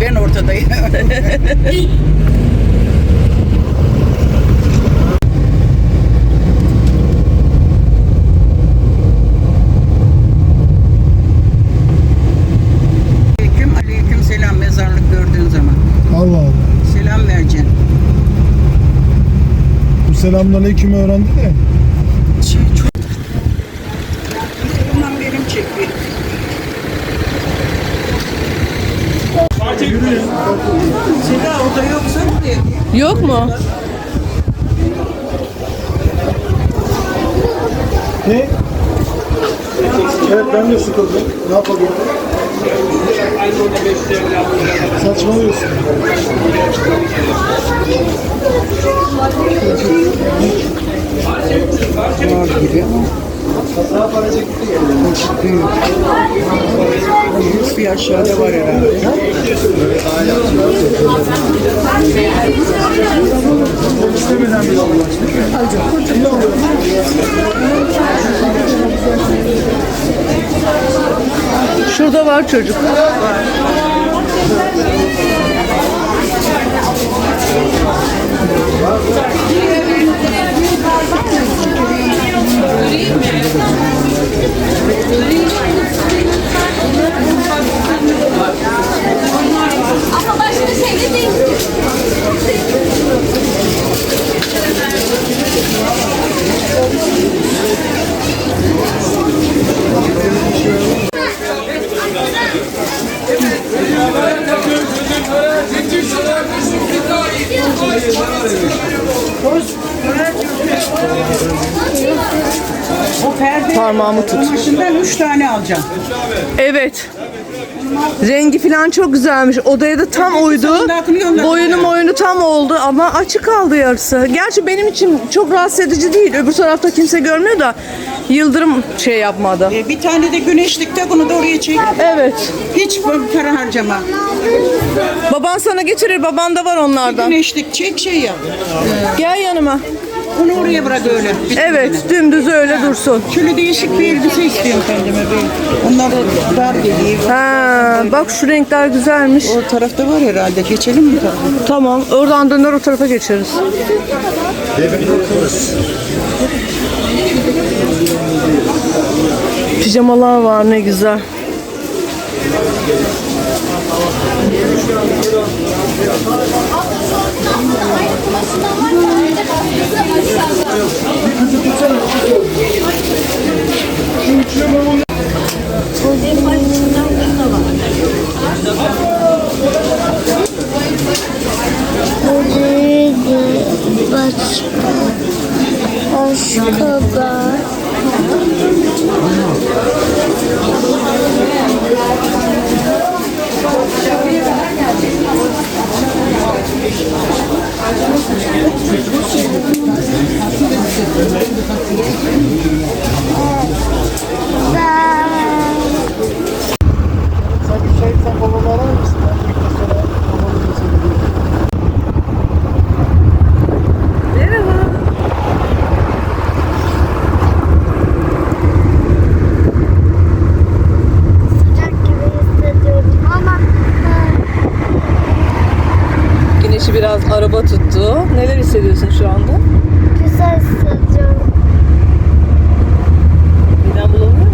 ben ortadayım. Aleyküm, aleyküm selam mezarlık gördüğün zaman. Allah Allah. Selam vereceksin. Bu selamünaleyküm öğrendi de. Şey çok... Bundan benim çekiyor. Seda orada yoksa buraya. Yok mu? Ne? Evet ben de sıkıldım. Ne yapabilirim? Saçmalıyorsun. Var gibi ama. Büyük. Büyük bir aşağıda var herhalde. Şurada var çocuk. Ama Perde Parmağımı tut. kumaşından üç tane alacağım. Evet. Rengi falan çok güzelmiş. Odaya da tam uydu. Sakındakini yolladım. Boyunu boyunu tam oldu ama açık kaldı yarısı. Gerçi benim için çok rahatsız edici değil. Öbür tarafta kimse görmüyor da Yıldırım şey yapmadı. E, bir tane de güneşlikte bunu da oraya çek. Evet. Hiç para harcama. Baban sana getirir. Baban da var onlardan. Güneşlik çek şey yap. Gel yanıma. Onu oraya bırak öyle. Bir Evet, dümdüz öyle dursun. Şöyle değişik bir elbise istiyorum kendime böyle. Onlar dar geliyor. Ha, bak şu renkler güzelmiş. O tarafta var herhalde. Geçelim mi tarafa? Tamam, oradan döner o tarafa geçeriz. Pijamalar var ne güzel. Başka. Başka biraz araba tuttu. Neler hissediyorsun şu anda? Güzel hissediyorum. Neden bulamıyorum?